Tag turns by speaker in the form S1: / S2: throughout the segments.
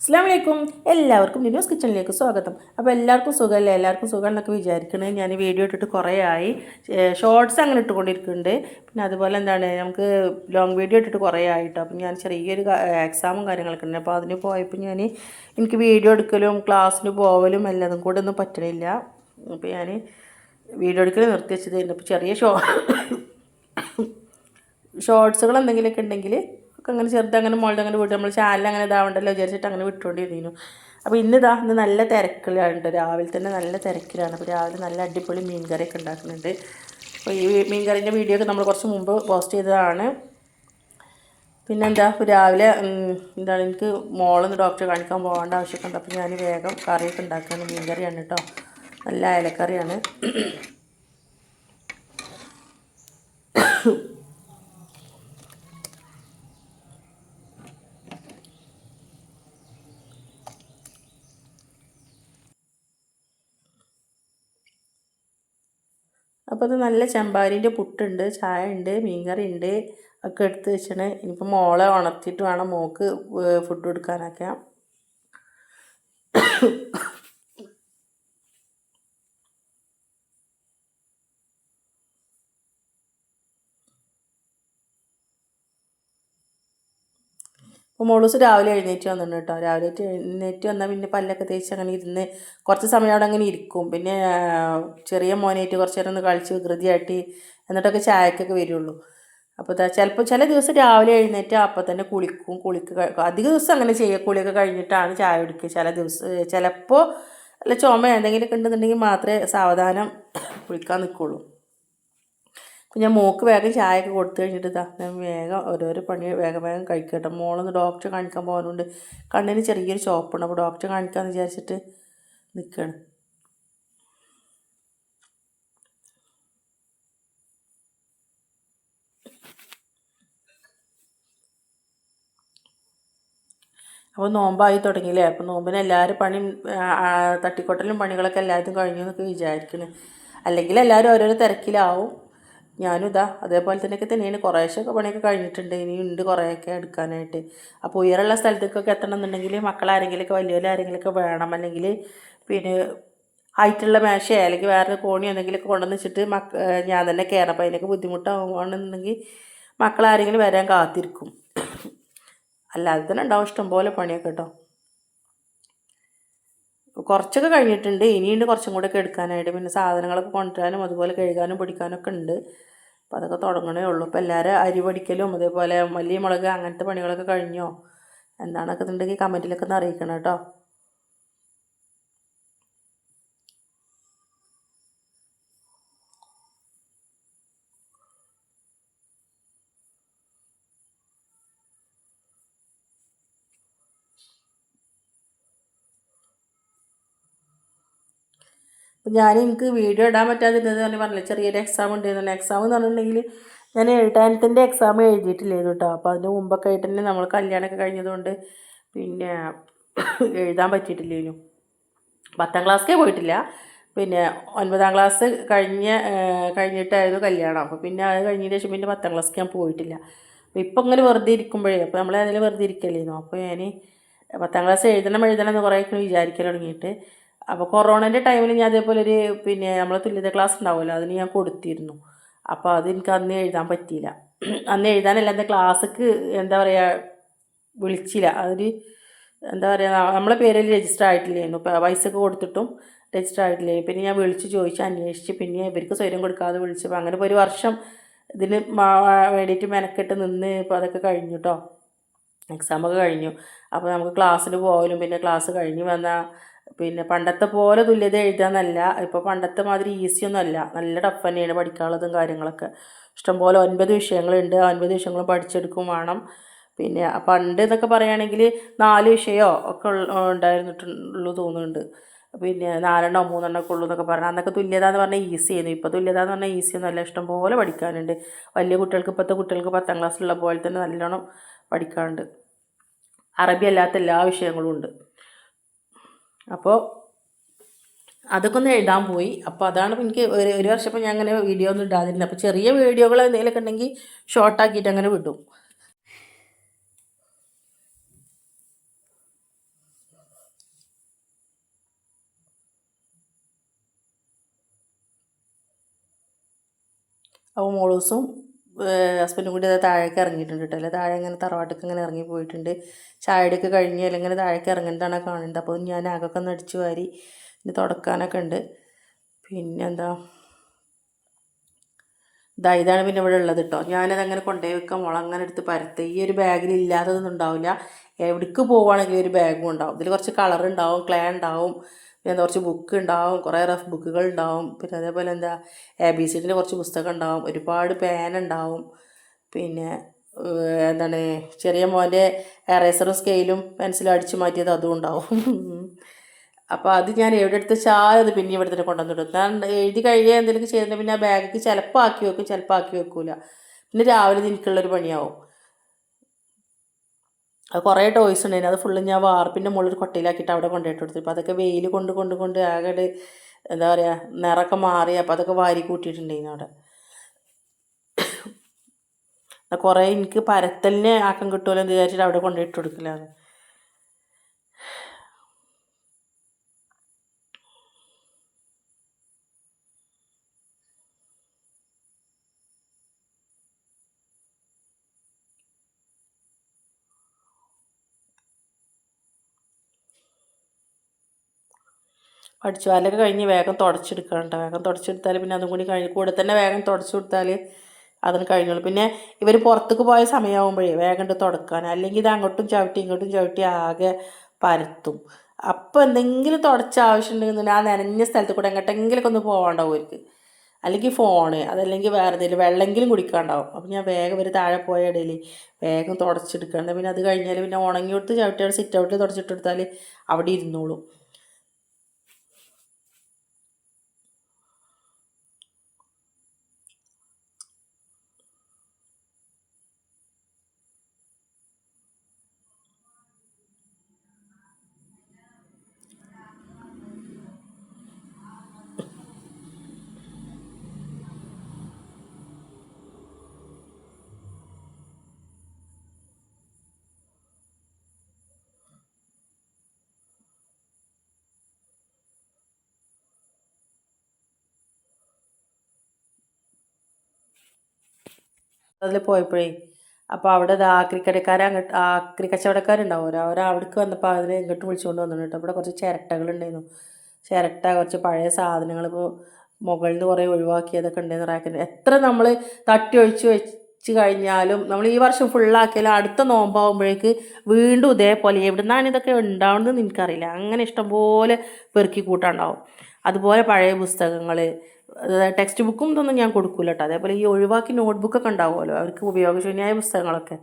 S1: അസ്സാം വലൈക്കും എല്ലാവർക്കും ലിനോസ് കിച്ചണിലേക്ക് സ്വാഗതം. അപ്പോൾ എല്ലാവർക്കും സുഖമല്ലേ? എല്ലാവർക്കും സുഖം എന്നൊക്കെ വിചാരിക്കണേ. ഞാൻ വീഡിയോ ഇട്ടിട്ട് കുറേ ആയി ഷോർട്സ് അങ്ങനെ ഇട്ടുകൊണ്ടിരിക്കുന്നുണ്ട്. പിന്നെ അതുപോലെ എന്താണ് നമുക്ക് ലോങ് വീഡിയോ ഇട്ടിട്ട് കുറേ ആയിട്ടോ അപ്പം ഞാൻ ചെറിയൊരു എക്സാമും കാര്യങ്ങളൊക്കെ ഉണ്ട്. അപ്പോൾ അതിന് പോയപ്പോൾ ഞാൻ എനിക്ക് വീഡിയോ എടുക്കലും ക്ലാസ്സിന് പോവലും എല്ലാതും കൂടെ ഒന്നും പറ്റണില്ല. അപ്പോൾ ഞാൻ വീഡിയോ എടുക്കൽ നിർത്തി വെച്ചതായിരുന്നു. അപ്പോൾ ചെറിയ ഷോ ഷോർട്സുകൾ എന്തെങ്കിലുമൊക്കെ ഉണ്ടെങ്കിൽ ഒക്കെ അങ്ങനെ ചെറുത് അങ്ങനെ മുകളിൽ അങ്ങനെ വിട്ടു നമ്മൾ ചാനൽ അങ്ങനെ ഇതാവണ്ടല്ലോ വിചാരിച്ചിട്ട് അങ്ങനെ വിട്ടുകൊണ്ടിരുന്നു അപ്പോൾ ഇന്ന് ഇതാ ഇന്ന് നല്ല തിരക്കിലാണ് രാവിലെ തന്നെ നല്ല തിരക്കിലാണ്. അപ്പോൾ രാവിലെ നല്ല അടിപൊളി മീൻ കറിയൊക്കെ ഉണ്ടാക്കുന്നുണ്ട് അപ്പോൾ ഈ മീൻ കറീന്റെ വീഡിയോ ഒക്കെ നമ്മൾ കുറച്ച് മുമ്പ് പോസ്റ്റ് ചെയ്തതാണ്. പിന്നെന്താ? രാവിലെ എന്താണ് എനിക്ക് മോളൊന്ന് ഡോക്ടറെ കാണിക്കാൻ പോകേണ്ട ആവശ്യമൊക്കെ ഉണ്ട്. അപ്പോൾ ഞാൻ വേഗം കറിയൊക്കെ ഉണ്ടാക്കുകയാണ് മീൻ കറിയാണ് കേട്ടോ. നല്ല അയലക്കറിയാണ്. അപ്പോൾ അത് നല്ല ചെമ്പാരിന്റെ പുട്ടുണ്ട് ചായ ഉണ്ട് മീൻകറി ഉണ്ട് ഒക്കെ എടുത്ത് വെച്ചാണ്. ഇനിയിപ്പോൾ മോളെ ഉണർത്തിയിട്ട് വേണം മോക്ക് ഫുഡ് കൊടുക്കാനൊക്കെ. അപ്പോൾ മോളൂസ് രാവിലെ എഴുന്നേറ്റ് വന്നിട്ടുണ്ട് കേട്ടോ. രാവിലെ എഴുന്നേറ്റ് വന്നാൽ പിന്നെ പല്ലൊക്കെ തേച്ച് അങ്ങനെ ഇരുന്ന് കുറച്ച് സമയം അവിടെ അങ്ങനെ ഇരിക്കും. പിന്നെ ചെറിയ മോനായിട്ട് കുറച്ച് നേരം ഒന്ന് കളിച്ച് വികൃതിയായിട്ട് എന്നിട്ടൊക്കെ ചായക്കൊക്കെ വരുള്ളൂ. അപ്പോൾ ചിലപ്പോൾ ചില ദിവസം രാവിലെ എഴുന്നേറ്റ് അപ്പോൾ തന്നെ കുളിക്കും. കുളിക്ക് അധിക ദിവസം അങ്ങനെ ചെയ്യുക കുളിയൊക്കെ കഴിഞ്ഞിട്ടാണ് ചായ കുടിക്കുക. ചില ദിവസം ചിലപ്പോൾ അല്ല ചുമ എന്തെങ്കിലുമൊക്കെ ഉണ്ടെന്നുണ്ടെങ്കിൽ മാത്രമേ സാവധാനം കുളിക്കാൻ നിൽക്കുള്ളൂ. അപ്പം ഞാൻ മോക്ക് വേഗം ചായയൊക്കെ കൊടുത്തു കഴിഞ്ഞിട്ട് ഇതാ ഞാൻ വേഗം ഓരോരോ പണി വേഗം വേഗം കഴിക്കട്ടെ. മോളൊന്ന് ഡോക്ടറെ കാണിക്കാൻ പോകാനുണ്ട്. കണ്ണിന് ചെറിയൊരു ചോപ്പുണ്ട് അപ്പോൾ ഡോക്ടറെ കാണിക്കാമെന്ന് വിചാരിച്ചിട്ട് നിൽക്കുകയാണ് അപ്പോൾ നോമ്പായി തുടങ്ങിയില്ലേ? അപ്പോൾ നോമ്പിന് എല്ലാവരും പണി തട്ടിക്കൊട്ടലും പണികളൊക്കെ എല്ലാവരും കഴിഞ്ഞു എന്നൊക്കെ വിചാരിക്കുന്നു അല്ലെങ്കിൽ എല്ലാവരും ഓരോരോ തിരക്കിലാവും. ഞാനും ഇതാ അതേപോലെ തന്നെയൊക്കെ തന്നെയാണ്. കുറേശ്ശൊക്കെ പണിയൊക്കെ കഴിഞ്ഞിട്ടുണ്ട്. ഇനി ഉണ്ട് കുറേയൊക്കെ എടുക്കാനായിട്ട്. അപ്പോൾ ഉയരമുള്ള സ്ഥലത്തേക്കൊക്കെ എത്തണം എന്നുണ്ടെങ്കിൽ മക്കളാരെങ്കിലുമൊക്കെ വലിയ ആരെങ്കിലുമൊക്കെ വേണം. അല്ലെങ്കിൽ പിന്നെ ആയിട്ടുള്ള മേശയോ അല്ലെങ്കിൽ വേറെ കോണി എന്തെങ്കിലുമൊക്കെ കൊണ്ടുവന്ന് വെച്ചിട്ട് മക്ക ഞാൻ തന്നെ കയറാം. അപ്പോൾ അതിനൊക്കെ ബുദ്ധിമുട്ടാവുകയാണെന്നുണ്ടെങ്കിൽ മക്കളാരെങ്കിലും വരാൻ കാത്തിരിക്കും. അല്ലാതെ തന്നെ ഉണ്ടാവും ഇഷ്ടംപോലെ പണിയൊക്കെ കേട്ടോ. കുറച്ചൊക്കെ കഴിഞ്ഞിട്ടുണ്ട്. ഇനിയുണ്ട് കുറച്ചും കൂടെ ഒക്കെ എടുക്കാനായിട്ട്. പിന്നെ സാധനങ്ങളൊക്കെ കൊണ്ടുവരാനും അതുപോലെ കഴുകാനും പൊടിക്കാനും ഒക്കെ ഉണ്ട്. അപ്പോൾ അതൊക്കെ തുടങ്ങണേ ഉള്ളൂ. അപ്പോൾ എല്ലാവരും അരി പൊടിക്കലും അതേപോലെ മല്ലി മുളക് അങ്ങനത്തെ പണികളൊക്കെ കഴിഞ്ഞോ? എന്താണൊക്കെ ഉണ്ടെങ്കിൽ കമന്റിലൊക്കെ ഒന്ന് അറിയിക്കണം കേട്ടോ. ഞാൻ എനിക്ക് വീഡിയോ ഇടാൻ പറ്റാതിരുന്നത് തന്നെ പറഞ്ഞില്ല ചെറിയൊരു എക്സാം ഉണ്ടായിരുന്നു എക്സാം എന്ന് പറഞ്ഞിട്ടുണ്ടെങ്കിൽ ഞാൻ ടെൻത്തിന്റെ എക്സാം എഴുതിയിട്ടില്ലായിരുന്നു കേട്ടോ. അപ്പോൾ അതിന് മുമ്പൊക്കെ ആയിട്ട് തന്നെ നമ്മൾ കല്യാണമൊക്കെ കഴിഞ്ഞതുകൊണ്ട് പിന്നെ എഴുതാൻ പറ്റിയിട്ടില്ലേനു. പത്താം ക്ലാസ്സേ പോയിട്ടില്ല. പിന്നെ ഒൻപതാം ക്ലാസ് കഴിഞ്ഞ കഴിഞ്ഞിട്ടായിരുന്നു കല്യാണം. അപ്പോൾ പിന്നെ അത് കഴിഞ്ഞതിന് ശേഷം പിന്നെ പത്താം ക്ലാസ്സിലേക്ക് ഞാൻ പോയിട്ടില്ല. അപ്പോൾ ഇപ്പം ഇങ്ങനെ വെറുതെ ഇരിക്കുമ്പോഴേ അപ്പോൾ നമ്മളതിൽ വെറുതെ ഇരിക്കലായിരുന്നു അപ്പോൾ ഞാൻ പത്താം ക്ലാസ് എഴുതണം എഴുതണം എന്ന് കുറേ വിചാരിക്കാൻ തുടങ്ങിയിട്ട് അപ്പോൾ കൊറോണന്റെ ടൈമിൽ ഞാൻ അതേപോലെ ഒരു പിന്നെ നമ്മളെ തുല്യത ക്ലാസ് ഉണ്ടാവുമല്ലോ അതിന് ഞാൻ കൊടുത്തിരുന്നു. അപ്പോൾ അത് എനിക്ക് അന്ന് എഴുതാൻ പറ്റിയില്ല. അന്ന് എഴുതാനല്ല എന്റെ ക്ലാസ്സിക്ക് എന്താ പറയുക വിളിച്ചില്ല. അതൊരു എന്താ പറയുക നമ്മളെ പേരിൽ രജിസ്റ്റർ ആയിട്ടില്ലായിരുന്നു പൈസ ഒക്കെ കൊടുത്തിട്ടും രജിസ്റ്റർ ആയിട്ടില്ലേ പിന്നെ ഞാൻ വിളിച്ച് ചോദിച്ച് അന്വേഷിച്ച് പിന്നെ ഇവർക്ക് സ്വയം കൊടുക്കാതെ വിളിച്ചപ്പോൾ അങ്ങനെ ഇപ്പോൾ ഒരു വർഷം ഇതിന് വേണ്ടിയിട്ട് മെനക്കെട്ട് നിന്ന് ഇപ്പോൾ അതൊക്കെ കഴിഞ്ഞു കേട്ടോ എക്സാമൊക്കെ കഴിഞ്ഞു. അപ്പോൾ നമുക്ക് ക്ലാസ്സിന് പോകലും പിന്നെ ക്ലാസ് കഴിഞ്ഞ് വന്നാൽ പിന്നെ പണ്ടത്തെ പോലെ തുല്യത എഴുതാന്നല്ല. ഇപ്പോൾ പണ്ടത്തെ മാതിരി ഈസി ഒന്നും അല്ല നല്ല ടഫ് തന്നെയാണ് പഠിക്കാനുള്ളതും കാര്യങ്ങളൊക്കെ. ഇഷ്ടംപോലെ ഒൻപത് വിഷയങ്ങളുണ്ട്. ആ ഒൻപത് വിഷയങ്ങളും പഠിച്ചെടുക്കും വേണം. പിന്നെ പണ്ട് എന്നൊക്കെ പറയുകയാണെങ്കിൽ നാല് വിഷയമോ ഒക്കെ ഉണ്ടായിരുന്നിട്ടുള്ളൂ തോന്നുന്നുണ്ട്. പിന്നെ നാലെണ്ണോ മൂന്നെണ്ണോ ഒക്കെ ഉള്ളൂ എന്നൊക്കെ പറഞ്ഞാൽ അന്നൊക്കെ തുല്യത എന്ന് പറഞ്ഞാൽ ഈസി ആയിരുന്നു. ഇപ്പോൾ തുല്യത എന്ന് പറഞ്ഞാൽ ഈസി ഒന്നും അല്ല ഇഷ്ടംപോലെ പഠിക്കാനുണ്ട്. വലിയ കുട്ടികൾക്ക് ഇപ്പോഴത്തെ കുട്ടികൾക്ക് പത്താം ക്ലാസ്സിലുള്ള പോലെ തന്നെ നല്ലോണം പഠിക്കാനുണ്ട്. അറബി അല്ലാത്ത എല്ലാ വിഷയങ്ങളും ഉണ്ട്. അപ്പോൾ അതൊക്കെ ഒന്ന് എഴുതാൻ പോയി. അപ്പോൾ അതാണ് എനിക്ക് ഒരു ഒരു വർഷം ഞാൻ അങ്ങനെ വീഡിയോ ഒന്നും ഇടാതിരുന്നത്. അപ്പോൾ ചെറിയ വീഡിയോകൾ എന്തെങ്കിലുമൊക്കെ ഉണ്ടെങ്കിൽ ഷോർട്ടാക്കിയിട്ട് അങ്ങനെ വിടും. അപ്പോൾ മോളൂസും ഹസ്ബൻഡും കൂടി അത് താഴേക്ക് ഇറങ്ങിയിട്ടുണ്ട് കേട്ടോ. അല്ലെ? താഴെ ഇങ്ങനെ തറവാട്ടൊക്കെ ഇങ്ങനെ ഇറങ്ങി പോയിട്ടുണ്ട്. ചായയുടെയൊക്കെ കഴിഞ്ഞ് അല്ലെങ്കിൽ താഴേക്ക് ഇറങ്ങുന്നതാണ് കാണുന്നത്. അപ്പോൾ ഞാൻ ആകൊക്കെ ഒന്ന് അടിച്ചു വാരി ഇനി തുടക്കാനൊക്കെ ഉണ്ട്. പിന്നെന്താ? ഇതാ ഇതാണ് പിന്നെ ഇവിടെ ഉള്ളത് കേട്ടോ. ഞാനത് അങ്ങനെ കൊണ്ടുപോയി വെക്കാം. മുള അങ്ങനെ എടുത്ത് പരത്ത്. ഈ ഒരു ബാഗിൽ ഇല്ലാത്തതൊന്നും ഉണ്ടാവില്ല. എവിടേക്ക് പോവുകയാണെങ്കിൽ ഒരു ബാഗും ഉണ്ടാവും. ഇതിൽ കുറച്ച് കളർ ഉണ്ടാവും ക്ലേ ഉണ്ടാവും. പിന്നെ കുറച്ച് ബുക്ക് ഉണ്ടാവും കുറേ റഫ് ബുക്കുകൾ ഉണ്ടാവും പിന്നെ അതേപോലെ എന്താ എ ബി സി ഡിന്റെ കുറച്ച് പുസ്തകം ഉണ്ടാവും ഒരുപാട് പേന ഉണ്ടാവും പിന്നെ എന്താണ് ചെറിയ മോന്റെ എറേസറും സ്കെയിലും പെൻസിലും അടിച്ച് മാറ്റിയത് അതും ഉണ്ടാവും അപ്പോൾ അത് ഞാൻ എവിടെ എടുത്ത് വെച്ചാലും അത് പിന്നെ ഇവിടെ തന്നെ കൊണ്ടുവന്നിടും ഞാൻ എഴുതി കഴിയുക എന്തെങ്കിലും ചെയ്തിട്ടുണ്ടെങ്കിൽ പിന്നെ ആ ബാഗ് ചിലപ്പോൾ ആക്കി വെക്കും ചിലപ്പോൾ ആക്കി വെക്കില്ല പിന്നെ രാവിലെ എനിക്കുള്ളൊരു പണിയാവും. അത് കുറേ ടോയ്സ് ഉണ്ടായിരുന്നു. അത് ഫുള്ള് ഞാൻ വാർപ്പിന്റെ മുകളിൽ കൊട്ടയിലാക്കിയിട്ട് അവിടെ കൊണ്ടുപോയിട്ട് കൊടുത്തു. അപ്പോൾ അതൊക്കെ വെയിൽ കൊണ്ട് കൊണ്ട് കൊണ്ട് ആകെ എന്താ പറയുക നിറമൊക്കെ മാറി. അപ്പോൾ അതൊക്കെ വാരി കൂട്ടിയിട്ടുണ്ടായിരുന്നു അവിടെ. കുറേ എനിക്ക് പരത്തലിനെ ആക്കം കിട്ടുമല്ലോ എന്ന് വിചാരിച്ചിട്ട് അവിടെ കൊണ്ടുപോയിട്ട് കൊടുക്കലാണ്. അടിച്ചു വാരലൊക്കെ കഴിഞ്ഞ് വേഗം തുടച്ചെടുക്കണം വേഗം തുടച്ചെടുത്താൽ പിന്നെ അതും കൂടി കഴിഞ്ഞ് കൂടെ തന്നെ വേഗം തുടച്ചു കൊടുത്താൽ അതിന് കഴിഞ്ഞോളൂ. പിന്നെ ഇവർ പുറത്തേക്ക് പോയ സമയമാകുമ്പോഴേ വേഗം തുടക്കാൻ അല്ലെങ്കിൽ ഇത് അങ്ങോട്ടും ചവിട്ടി ഇങ്ങോട്ടും ചവിട്ടി ആകെ പരത്തും. അപ്പോൾ എന്തെങ്കിലും തുടച്ച ആവശ്യമുണ്ടെങ്കിൽ ആ നനഞ്ഞ സ്ഥലത്ത് കൂടെ എങ്ങോട്ടെങ്കിലൊക്കെ ഒന്ന് പോകണ്ടാവും അവർക്ക് അല്ലെങ്കിൽ ഫോണ് അതല്ലെങ്കിൽ വേറെ എന്തെങ്കിലും വെള്ളമെങ്കിലും കുടിക്കാണ്ടാവും. അപ്പോൾ ഞാൻ വേഗം ഒരു താഴെ പോയ ഇടയിൽ വേഗം തുടച്ചെടുക്കണം. പിന്നെ അത് കഴിഞ്ഞാൽ പിന്നെ ഉണങ്ങി കൊടുത്ത് ചവിട്ടിയാൽ സിറ്റ് ഔട്ടിൽ തുടച്ചിട്ടെടുത്താൽ അവിടെ ഇരുന്നോളും. അതിൽ പോയപ്പോഴേ അപ്പോൾ അവിടെ ആ ആക്രിക്കടക്കാർ അങ്ങോട്ട് ആക്രി കച്ചവടക്കാരുണ്ടാവും അവർ അവിടേക്ക് വന്നപ്പോൾ അതിനെ ഇങ്ങോട്ട് വിളിച്ചുകൊണ്ട് വന്നിട്ടുണ്ട് അവിടെ കുറച്ച് ചിരട്ടകളുണ്ടായിരുന്നു. ചിരട്ട കുറച്ച് പഴയ സാധനങ്ങൾ ഇപ്പോൾ മുകളിൽ നിന്ന് കുറേ ഒഴിവാക്കിയതൊക്കെ ഉണ്ടായിരുന്നു റാക്കിന്റെ എത്ര നമ്മൾ തട്ടി ഒഴിച്ച് വെച്ച് കഴിഞ്ഞാലും നമ്മൾ ഈ വർഷം ഫുള്ളാക്കിയാലും അടുത്ത നോമ്പാകുമ്പോഴേക്ക് വീണ്ടും ഇതേപോലെ എവിടുന്നാണ് ഇതൊക്കെ ഉണ്ടാവുന്നത് എനിക്കറിയില്ല. അങ്ങനെ ഇഷ്ടംപോലെ പെറുക്കി കൂട്ടാണ്ടാവും അതുപോലെ പഴയ പുസ്തകങ്ങൾ ടെക്സ്റ്റ് ബുക്കും ഇതൊന്നും ഞാൻ കൊടുക്കില്ല കേട്ടോ. അതേപോലെ ഈ ഒഴിവാക്കി നോട്ട്ബുക്കൊക്കെ ഉണ്ടാവുമല്ലോ. അവർക്ക് ഉപയോഗശൂന്യമായ പുസ്തകങ്ങളൊക്കെ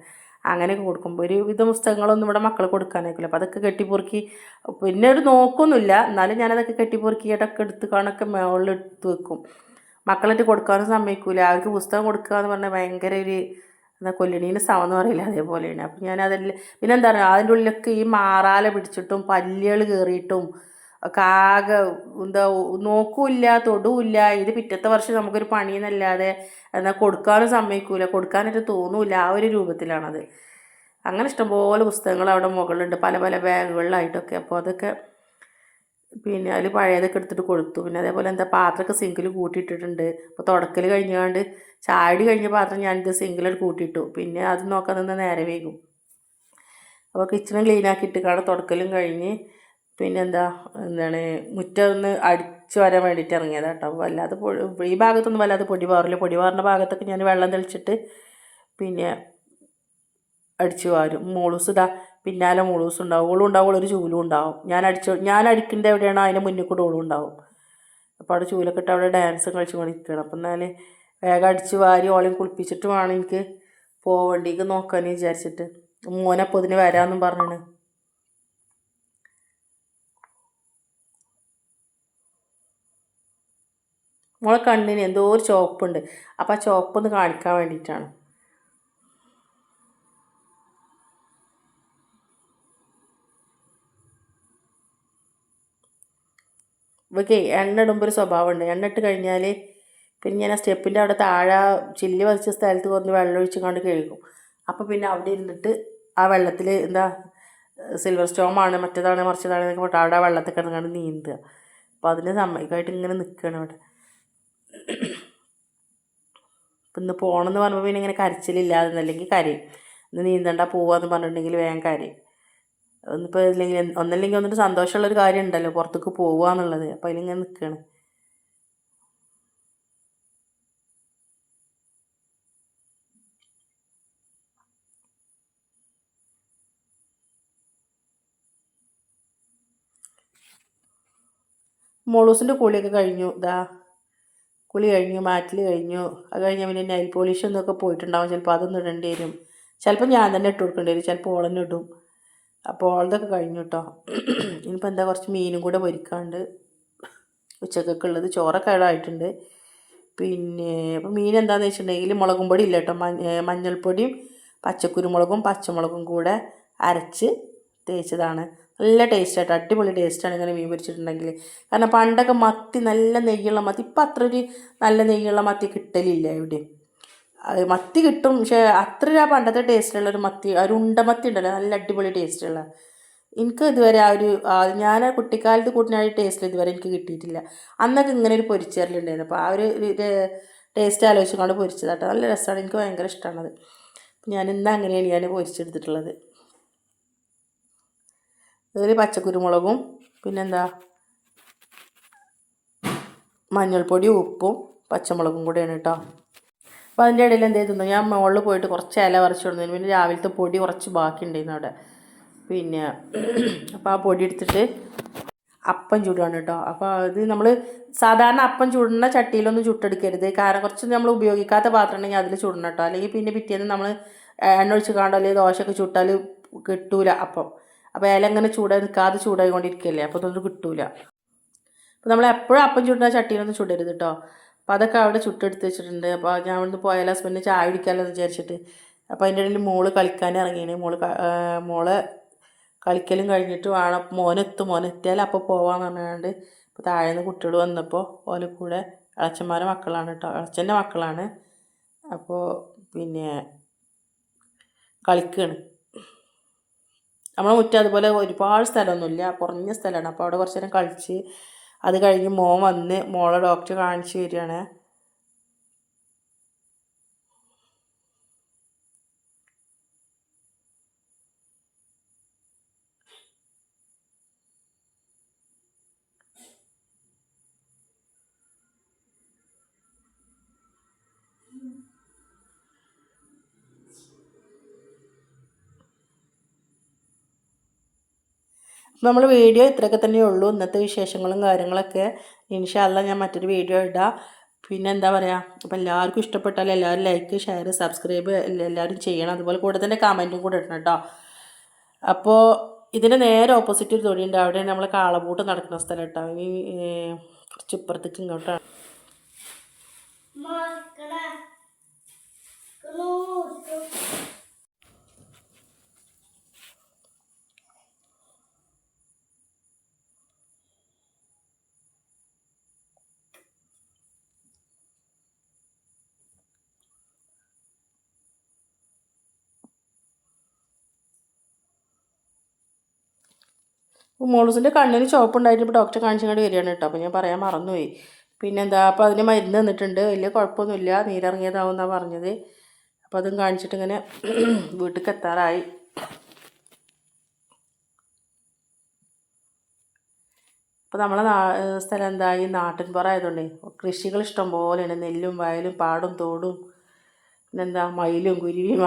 S1: അങ്ങനെയൊക്കെ കൊടുക്കുമ്പോൾ ഒരു വിധ പുസ്തകങ്ങളൊന്നും ഇവിടെ മക്കൾ കൊടുക്കാനായിരിക്കില്ല അപ്പോൾ അതൊക്കെ കെട്ടിപ്പൊറുക്കി പിന്നെ ഒരു നോക്കൊന്നുമില്ല. എന്നാലും ഞാനതൊക്കെ കെട്ടിപ്പൊറുക്കിയിട്ടൊക്കെ എടുത്ത് കാണൊക്കെ മുകളിൽ എടുത്ത് വെക്കും. മക്കളിട്ട് കൊടുക്കാനും സമ്മതിക്കില്ല അവർക്ക് പുസ്തകം കൊടുക്കുക എന്ന് പറഞ്ഞാൽ ഭയങ്കര ഒരു എന്താ കൊല്ലണീന്റെ എന്ന് പറയില്ല അതേപോലെയാണ്. അപ്പം ഞാൻ അതിൽ പിന്നെ എന്താ പറയുക അതിന്റെ ഉള്ളിലൊക്കെ ഈ മാറാല പിടിച്ചിട്ടും പല്ലുകൾ കയറിയിട്ടും ആകെ എന്താ നോക്കൂല്ല തൊടുമില്ല ഇത് പിറ്റത്തെ വർഷം നമുക്കൊരു പണിയെന്നല്ലാതെ എന്നാൽ കൊടുക്കാനും സമ്മതിക്കൂല. കൊടുക്കാനായിട്ട് തോന്നൂല ആ ഒരു രൂപത്തിലാണത്. അങ്ങനെ ഇഷ്ടംപോലെ പുസ്തകങ്ങൾ അവിടെ മുകളിലുണ്ട്. പല പല ബാഗുകളിലായിട്ടൊക്കെ. അപ്പോൾ അതൊക്കെ പിന്നെ അതിൽ പഴയതൊക്കെ എടുത്തിട്ട് കൊടുത്തു പിന്നെ അതേപോലെ എന്താ പാത്രമൊക്കെ സിങ്കിൽ കൂട്ടിയിട്ടിട്ടുണ്ട്. അപ്പോൾ തുടക്കൽ കഴിഞ്ഞാണ്ട് ചാടി കഴിഞ്ഞ പാത്രം ഞാനിത് സിങ്കിലെടുത്ത് കൂട്ടിയിട്ടു. പിന്നെ അത് നോക്കാൻ നിന്ന് നേരെ വൈകും. അപ്പോൾ കിച്ചണും ക്ലീൻ ആക്കിയിട്ട് കാണാം തുടക്കലും കഴിഞ്ഞ് പിന്നെന്താ എന്താണ് മുറ്റം ഒന്ന് അടിച്ചു വരാൻ വേണ്ടിയിട്ട് ഇറങ്ങിയതാണ് കേട്ടോ വല്ലാതെ ഈ ഭാഗത്തൊന്നും വല്ലാതെ പൊടി പാറില്ല പൊടി പാറിന്റെ ഭാഗത്തൊക്കെ ഞാൻ വെള്ളം തെളിച്ചിട്ട് പിന്നെ അടിച്ചു വാരും. മോളൂസ് ഇതാ പിന്നാലെ മുളൂസ് ഉണ്ടാവും ഓളും ഉണ്ടാവും ഒരു ചൂലും ഉണ്ടാവും. ഞാൻ അടിച്ചു ഞാൻ അടിക്കേണ്ട എവിടെയാണോ? അതിന്റെ മുന്നിൽ കൂടെ ഓളും ഉണ്ടാവും. അപ്പോൾ അവിടെ ചൂലൊക്കെ ഇട്ട് അവിടെ ഡാൻസ് കളിച്ചു കൊണ്ടിരിക്കണം അപ്പം എന്നാൽ വേഗം അടിച്ച് വാരി ഓളെയും കുളിപ്പിച്ചിട്ട് വേണം എനിക്ക് പോവേണ്ടിക്ക് നോക്കാൻ വിചാരിച്ചിട്ട്. മോനപ്പോൾ ഇതിന് വരാമെന്നും പറഞ്ഞാണ് മോളെ കണ്ണിന് എന്തോ ഒരു ചോപ്പുണ്ട് അപ്പോൾ ആ ചോപ്പൊന്ന് കാണിക്കാൻ വേണ്ടിയിട്ടാണ്. ഇവയ്ക്ക് എണ്ണ ഇടുമ്പോൾ ഒരു സ്വഭാവമുണ്ട്. എണ്ണ ഇട്ട് കഴിഞ്ഞാൽ പിന്നെ ഞാൻ സ്റ്റെപ്പിന്റെ അവിടെ താഴെ ചില്ല് വധിച്ച സ്ഥലത്ത് വന്ന് വെള്ളം ഒഴിച്ച് കൊണ്ട് കഴുകും. അപ്പോൾ പിന്നെ അവിടെ ഇരുന്നിട്ട് ആ വെള്ളത്തിൽ എന്താ സിൽവർ സ്റ്റോമാണ് മറ്റേതാണ് മറിച്ചതാണ് എന്നൊക്കെ പറഞ്ഞിട്ട് അവിടെ ആ വെള്ളത്തിൽ കിടന്നുകൊണ്ട് നീന്തുക. അപ്പോൾ അതിന് സമ്മതിക്കായിട്ട് ഇങ്ങനെ നിൽക്കുകയാണ് അവിടെ ഇപ്പം ഇന്ന് പോകണമെന്ന് പറയുമ്പോൾ പിന്നെ ഇങ്ങനെ കരച്ചിലില്ലാതെ അല്ലെങ്കിൽ കരയും. ഇന്ന് നീന്തണ്ട പോവാന്ന് പറഞ്ഞിട്ടുണ്ടെങ്കിൽ വേഗം കരയും. ഒന്നിപ്പോൾ ഇല്ലെങ്കിൽ ഒന്നല്ലെങ്കിൽ ഒന്നിട്ട് സന്തോഷമുള്ളൊരു കാര്യം ഉണ്ടല്ലോ പുറത്തേക്ക് പോവുക എന്നുള്ളത്. അപ്പോൾ അതിലിങ്ങനെ നിൽക്കുകയാണ് മോളൂസിന്റെ കുളിയൊക്കെ കഴിഞ്ഞു. ഇതാ കുളി കഴിഞ്ഞു മാറ്റിൽ കഴിഞ്ഞു. അത് കഴിഞ്ഞാൽ പിന്നെ നൈൽ പോളിഷ് ഒന്നൊക്കെ പോയിട്ടുണ്ടാവും. ചിലപ്പോൾ അതൊന്നും ഇടേണ്ടി വരും. ചിലപ്പോൾ ഞാൻ തന്നെ ഇട്ട് കൊടുക്കേണ്ടി വരും. ചിലപ്പോൾ ഓളന്നെ ഇടും. അപ്പോൾ അതൊക്കെ കഴിഞ്ഞു കേട്ടോ ഇനിയിപ്പോൾ എന്താ കുറച്ച് മീനും കൂടെ പൊരിക്കാണ്ട് ഉച്ചക്കൊക്കെ ഉള്ളത്. ചോറൊക്കെ ആയിട്ടുണ്ട് പിന്നെ അപ്പോൾ മീൻ എന്താണെന്ന് വെച്ചിട്ടുണ്ടെങ്കിൽ മുളകും പൊടി ഇല്ല കേട്ടോ. മഞ്ഞൾപ്പൊടിയും പച്ചക്കുരുമുളകും പച്ചമുളകും കൂടെ അരച്ച് തേച്ചതാണ്. നല്ല ടേസ്റ്റ് ആയിട്ട് അടിപൊളി ടേസ്റ്റാണ് ഇങ്ങനെ മീൻ പൊരിച്ചിട്ടുണ്ടെങ്കിൽ. കാരണം പണ്ടൊക്കെ മത്തി നല്ല നെയ്യുള്ള മത്തി. ഇപ്പം അത്ര ഒരു നല്ല നെയ്യുള്ള മത്തി കിട്ടലില്ല എവിടെയും മത്തി കിട്ടും. പക്ഷേ അത്ര ആ പണ്ടത്തെ ടേസ്റ്റുള്ള ഒരു മത്തി ഒരു ഉണ്ടമത്തി ഉണ്ടല്ലോ നല്ല അടിപൊളി ടേസ്റ്റുള്ള എനിക്ക് ഇതുവരെ ആ ഒരു ഞാൻ കുട്ടിക്കാലത്ത് കൂട്ടിനായ ടേസ്റ്റിൽ ടേസ്റ്റ് ഇതുവരെ എനിക്ക് കിട്ടിയിട്ടില്ല. അന്നൊക്കെ ഇങ്ങനെ ഒരു പൊരിച്ചേരലുണ്ടായിരുന്നു അപ്പോൾ ആ ഒരു ടേസ്റ്റ് ആലോചിച്ചുകൊണ്ട് പൊരിച്ചതാട്ടോ നല്ല രസമാണ് എനിക്ക് ഭയങ്കര ഇഷ്ടമാണത് ഞാൻ ഇന്ന് അങ്ങനെയാണ് ഞാൻ പൊരിച്ചെടുത്തിട്ടുള്ളത്. ഇതിൽ പച്ചക്കുരുമുളകും പിന്നെന്താ? മഞ്ഞൾപ്പൊടി ഉപ്പും പച്ചമുളകും കൂടെയാണ് കേട്ടോ അപ്പോൾ അതിന്റെ ഇടയിൽ എന്ത് ചെയ്തു ഞാൻ മുകളിൽ പോയിട്ട് കുറച്ച് ഇല പറിച്ചു കൊടുത്തു പിന്നെ രാവിലത്തെ പൊടി കുറച്ച് ബാക്കി ഉണ്ടായിരുന്നു അവിടെ. പിന്നെ അപ്പോൾ ആ പൊടി എടുത്തിട്ട് അപ്പം ചൂടാണ് കേട്ടോ. അപ്പോൾ അത് നമ്മൾ സാധാരണ അപ്പം ചൂടുന്ന ചട്ടിയിലൊന്നും ചുട്ടെടുക്കരുത്. കാരണം കുറച്ച് നമ്മൾ ഉപയോഗിക്കാത്ത പാത്രം ഉണ്ടെങ്കിൽ അതിൽ ചുടണം കേട്ടോ. അല്ലെങ്കിൽ പിന്നെ പിറ്റേന്ന് നമ്മൾ എണ്ണ ഒഴിച്ച് കാണ്ടോ അല്ലെങ്കിൽ ദോശയൊക്കെ ചുട്ടാൽ കിട്ടൂല അപ്പം. അപ്പോൾ ഇല ഇങ്ങനെ ചൂടായി നിൽക്കാതെ ചൂടായി കൊണ്ടിരിക്കുകയല്ലേ അപ്പോൾ അതൊന്നും കിട്ടൂല. അപ്പോൾ നമ്മൾ എപ്പോഴും അപ്പം ചുടുന്ന ചട്ടിയിലൊന്നും ചുടരുത് കേട്ടോ. അപ്പോൾ അതൊക്കെ അവിടെ ചുട്ടെടുത്ത് വെച്ചിട്ടുണ്ട്. അപ്പോൾ ഞാൻ അവിടുന്ന് പോയാൽ ഹസ്ബൻഡ് ചായ കുടിക്കാമല്ലോ എന്ന് വിചാരിച്ചിട്ട്. അപ്പോൾ അതിന്റെ ഇടയിൽ മോൾ കളിക്കാൻ ഇറങ്ങിയാണ് മോൾ മോളെ കളിക്കലും കഴിഞ്ഞിട്ട് വേണം. മോനെത്തും മോനെത്തിയാൽ അപ്പോൾ പോവാന്ന് പറഞ്ഞുകൊണ്ട് ഇപ്പോൾ താഴെ നിന്ന് കുട്ടികൾ വന്നപ്പോൾ ഓലെ കൂടെ ഇളച്ചന്മാരെ മക്കളാണ് കേട്ടോ ഇളച്ചന്റെ മക്കളാണ്. അപ്പോൾ പിന്നെ കളിക്കുകയാണ് നമ്മളെ മുറ്റം അതുപോലെ ഒരുപാട് സ്ഥലമൊന്നുമില്ല. കുറഞ്ഞ സ്ഥലമാണ്. അപ്പോൾ അവിടെ കുറച്ച് നേരം കളിച്ച് അത് കഴിഞ്ഞ് മോൻ വന്ന് മോളെ ഡോക്ടറെ കാണിച്ച് വരികയാണ് നമ്മൾ വീഡിയോ ഇത്രയൊക്കെ തന്നെ ഉള്ളൂ. ഇന്നത്തെ വിശേഷങ്ങളും കാര്യങ്ങളൊക്കെ ഇൻഷാല്ല ഞാൻ മറ്റൊരു വീഡിയോ ഇടാം. പിന്നെ എന്താ പറയുക അപ്പോൾ എല്ലാവർക്കും ഇഷ്ടപ്പെട്ടാൽ എല്ലാവരും ലൈക്ക് ഷെയർ സബ്സ്ക്രൈബ് എല്ലാവരും ചെയ്യണം. അതുപോലെ കൂടെ തന്നെ കമന്റും കൂടെ ഇടണം കേട്ടോ. അപ്പോൾ ഇതിന് നേരെ ഓപ്പോസിറ്റ് ഒരു തൊടിയുണ്ട്. അവിടെ നമ്മൾ കാളപൂട്ട് നടക്കുന്ന സ്ഥലം കേട്ടോ. ഈ കുറച്ച് ഇപ്പുറത്തേക്ക് ഇങ്ങോട്ടാണ് മോളൂസിന്റെ കണ്ണിന് ചോപ്പുണ്ടായിട്ട് ഇപ്പോൾ ഡോക്ടറെ കാണിച്ചുകൊണ്ട് വരികയാണ് കേട്ടോ. അപ്പോൾ ഞാൻ പറയാൻ മറന്നുപോയി. പിന്നെന്താ അപ്പോൾ അതിന് മരുന്ന് തന്നിട്ടുണ്ട്. വലിയ കുഴപ്പമൊന്നുമില്ല. നീരിറങ്ങിയതാവും എന്നാണ് പറഞ്ഞത്. അപ്പോൾ അതും കാണിച്ചിട്ട് ഇങ്ങനെ വീട്ടിലേക്ക് എത്താറായി. അപ്പോൾ നമ്മളെ നാ സ്ഥലം എന്താ? ഈ നാട്ടിൻ പുറമായതുകൊണ്ടേ കൃഷികൾ ഇഷ്ടം പോലെയാണ് നെല്ലും വയലും പാടും തോടും. പിന്നെന്താ? മയിലും കുരുവിയും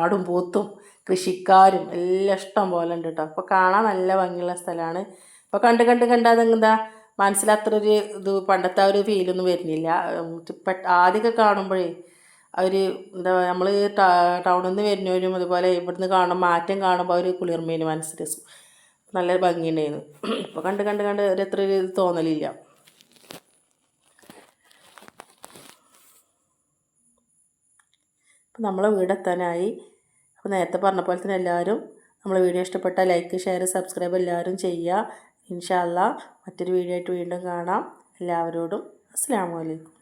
S1: ആടും പൂത്തും. കൃഷിക്കാരും എല്ലാം ഇഷ്ടം പോലെ ഉണ്ട് കേട്ടോ അപ്പോൾ കാണാൻ നല്ല ഭംഗിയുള്ള സ്ഥലമാണ് അപ്പോൾ കണ്ട് കണ്ട് കണ്ട് അതെന്താ? മനസ്സിലത്ര ഒരു ഇത് പണ്ടത്തെ ആ ഒരു ഫീലൊന്നും വരുന്നില്ല. ആദ്യമൊക്കെ കാണുമ്പോഴേ അവർ എന്താ നമ്മൾ ടൗണിൽ നിന്ന് വരുന്നവരും അതുപോലെ ഇവിടുന്ന് കാണും മാറ്റം കാണുമ്പോൾ അവർ കുളിർമേന് മനസ്സിൽ നല്ല ഭംഗിയുണ്ടായിരുന്നു ഇപ്പോൾ കണ്ട് കണ്ട് കണ്ട് ഒരു എത്ര ഒരു തോന്നലില്ല. അപ്പോൾ നമ്മളെ വീടെത്താനായി. അപ്പോൾ നേരത്തെ പറഞ്ഞ പോലെ തന്നെ എല്ലാവരും നമ്മളെ വീഡിയോ ഇഷ്ടപ്പെട്ട ലൈക്ക് ഷെയർ സബ്സ്ക്രൈബ് എല്ലാവരും ചെയ്യുക. ഇൻഷാല്ല മറ്റൊരു വീഡിയോ ആയിട്ട് വീണ്ടും കാണാം. എല്ലാവരോടും അസ്സാം വലൈക്കും